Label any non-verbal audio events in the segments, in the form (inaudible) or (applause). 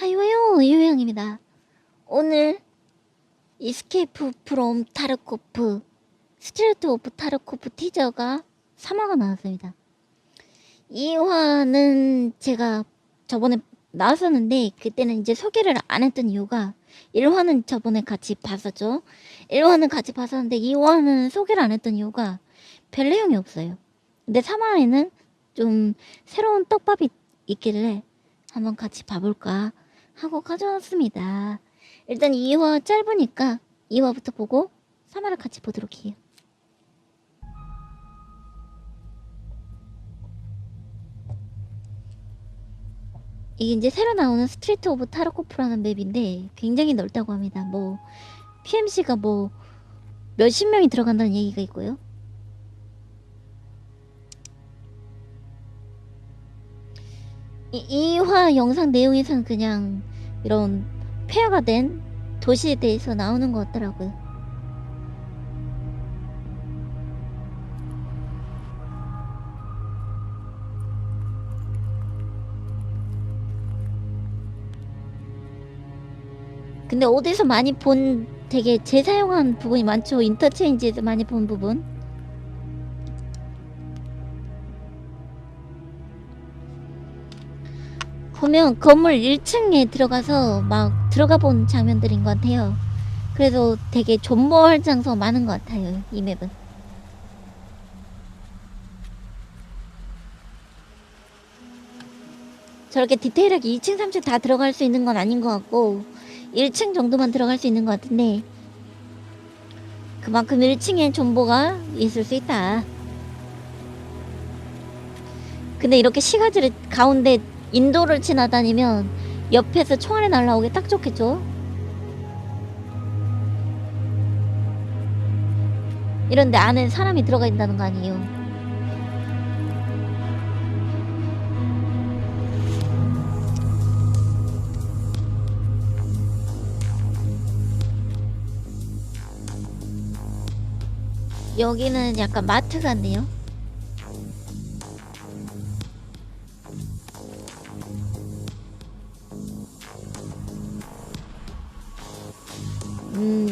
하요요 유영입니다. 오늘 이스케이프 프롬 타르코프 스트레이트 오브 타르코프 티저가 3화가 나왔습니다. 2화는 제가 저번에 나왔었는데 그때는 이제 소개를 안 했던 이유가 1화는 저번에 같이 봤었죠. 1화는 같이 봤었는데 2화는 소개를 안 했던 이유가 별 내용이 없어요. 근데 3화에는 좀 새로운 떡밥이 있길래 한번 같이 봐볼까 하고 가져왔습니다. 일단 2화 짧으니까 2화부터 보고 3화를 같이 보도록 해요. 이게 이제 새로 나오는 스트리트 오브 타르코프라는 맵인데 굉장히 넓다고 합니다. 뭐 PMC가 뭐 몇십 명이 들어간다는 얘기가 있고요. 이 2화 영상 내용에서는 그냥 이런 폐허가 된 도시에 대해서 나오는 것 같더라고요. 근데 어디서 많이 본 되게 재사용한 부분이 많죠. 인터체인지에서 많이 본 부분. 보면 건물 1층에 들어가서 막 들어가 본 장면들인 것 같아요. 그래서 되게 존버할 장소 많은 것 같아요. 이 맵은. 저렇게 디테일하게 2층, 3층 다 들어갈 수 있는 건 아닌 것 같고 1층 정도만 들어갈 수 있는 것 같은데 그만큼 1층엔 존버가 있을 수 있다. 근데 이렇게 시가지를 가운데 인도를 지나다니면 옆에서 총알이 날라오게 딱 좋겠죠? 이런데 안에 사람이 들어가 있다는 거 아니에요? 여기는 약간 마트 같네요.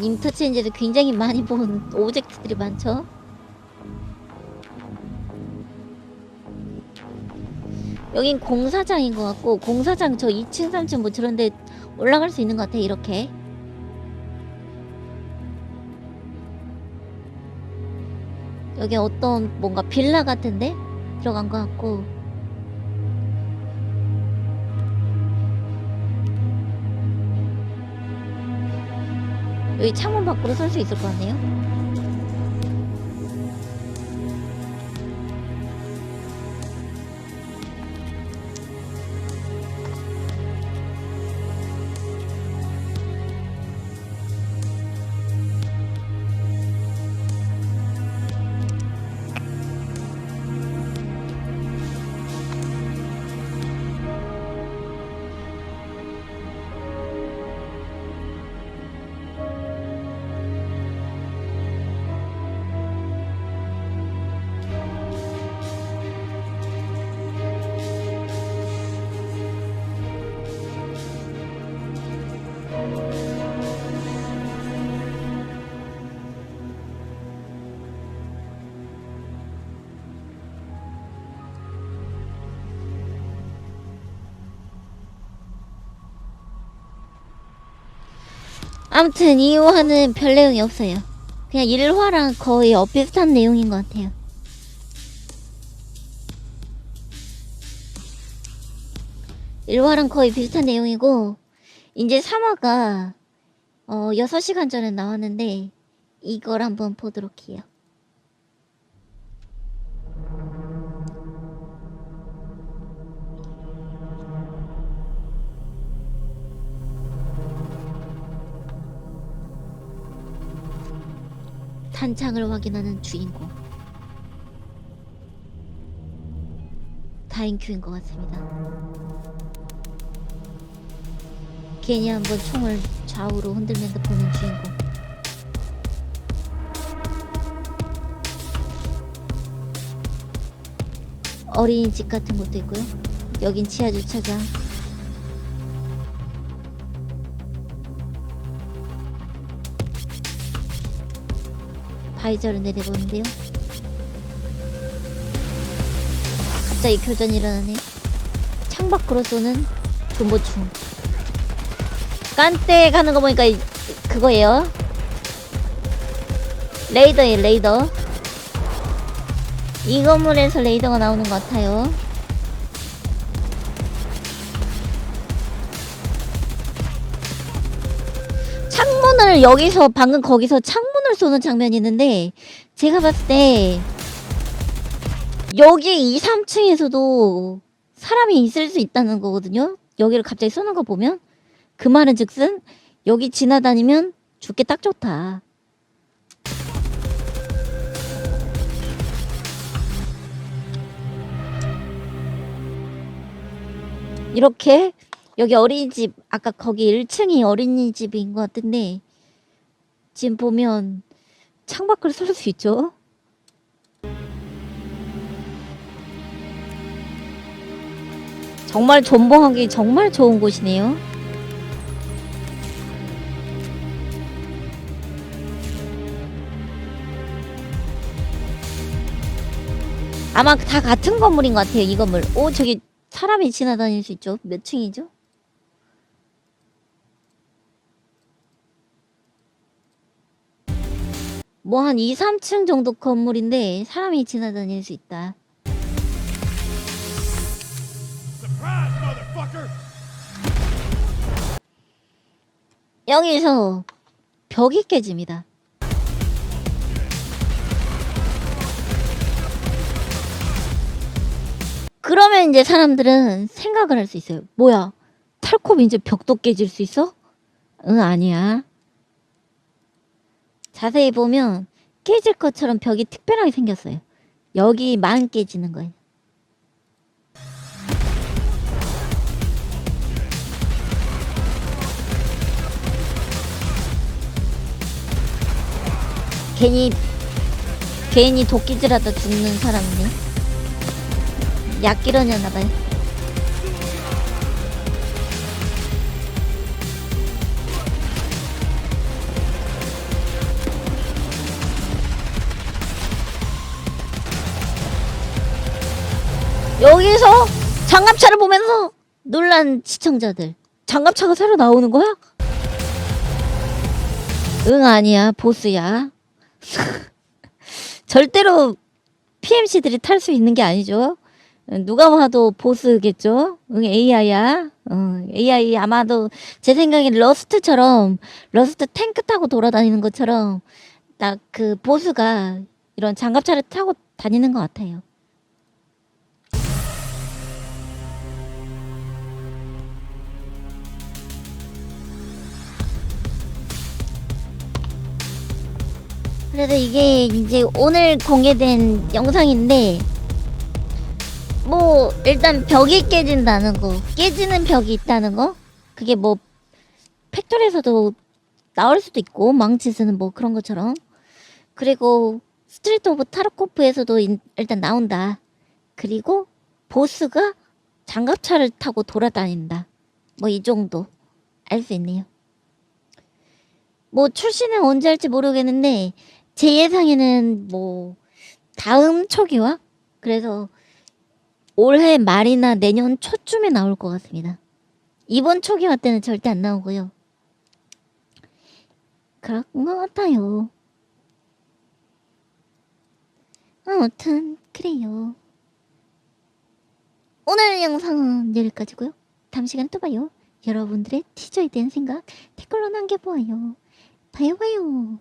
인터체인지를 굉장히 많이 본 오브젝트들이 많죠. 여긴 공사장인 것 같고 공사장 저 2층, 3층 뭐 저런 데 올라갈 수 있는 것 같아 이렇게. 여기 어떤 뭔가 빌라 같은데 들어간 것 같고 여기 창문 밖으로 설수 있을 것 같네요. 아무튼 2화는 별 내용이 없어요. 그냥 1화랑 거의 엇비슷한 내용인 것 같아요. 일화랑 거의 비슷한 내용이고 이제 3화가 어 6시간 전에 나왔는데 이걸 한번 보도록 해요. 탄창을 확인하는 주인공. 다인큐인 것 같습니다. 괜히 한번 총을 좌우로 흔들면서 보는 주인공. 어린이집 같은 것도 있고요. 여긴 지하 주차장. 바이저를 내려보는데요. 갑자기 교전이 일어나네. 창밖으로 쏘는 금보충. 깐때 가는 거 보니까 이- 그거예요. 레이더예요, 레이더. 이 건물에서 레이더가 나오는 것 같아요. 창문을 여기서 방금 거기서 창문을 쏘는 장면이 있는데 제가 봤을 때 여기 2, 3층에서도 사람이 있을 수 있다는 거거든요. 여기를 갑자기 쏘는 거 보면 그 말은 즉슨 여기 지나다니면 죽기 딱 좋다. 이렇게 여기 어린이집 아까 거기 1층이 어린이집인 것 같은데 지금 보면 창밖을 쏠 수 있죠. 정말 존버하기 정말 좋은 곳이네요. 아마 다 같은 건물인 것 같아요. 이 건물. 오 저기 사람이 지나다닐 수 있죠. 몇 층이죠? 뭐 한 2, 3층 정도 건물인데 사람이 지나다닐 수 있다. 여기서 벽이 깨집니다. 그러면 이제 사람들은 생각을 할 수 있어요. 뭐야? 탈콤 이제 벽도 깨질 수 있어? 응, 아니야. 자세히 보면 깨질 것처럼 벽이 특별하게 생겼어요. 여기만 깨지는 거예요. 괜히 괜히 도끼질하다 죽는 사람이네. 약 기러냐나 봐요. 여기서 장갑차를 보면서 놀란 시청자들. 장갑차가 새로 나오는 거야? 응 아니야 보스야. (laughs) 절대로 PMC들이 탈 수 있는 게 아니죠. 누가 봐도 보스겠죠. 응, AI야. 어, AI 아마도 제 생각엔 러스트처럼 러스트 탱크 타고 돌아다니는 것처럼 딱 그 보스가 이런 장갑차를 타고 다니는 것 같아요. 그래도 이게 이제 오늘 공개된 영상인데 뭐 일단 벽이 깨진다는 거 깨지는 벽이 있다는 거? 그게 뭐 팩토리에서도 나올 수도 있고 망치스는 뭐 그런 것처럼. 그리고 스트리트 오브 타르코프에서도 인- 일단 나온다. 그리고 보스가 장갑차를 타고 돌아다닌다. 뭐 이 정도. 알 수 있네요. 뭐 출시는 언제 할지 모르겠는데 제 예상에는 뭐 다음 초기화 그래서 올해 말이나 내년 초쯤에 나올 것 같습니다. 이번 초기화 때는 절대 안 나오고요. 그런 것 같아요. 아무튼 그래요. 오늘 영상은 여기까지고요. 다음 시간 또 봐요. 여러분들의 티저에 대한 생각 댓글로 남겨보아요. 봐요 봐요.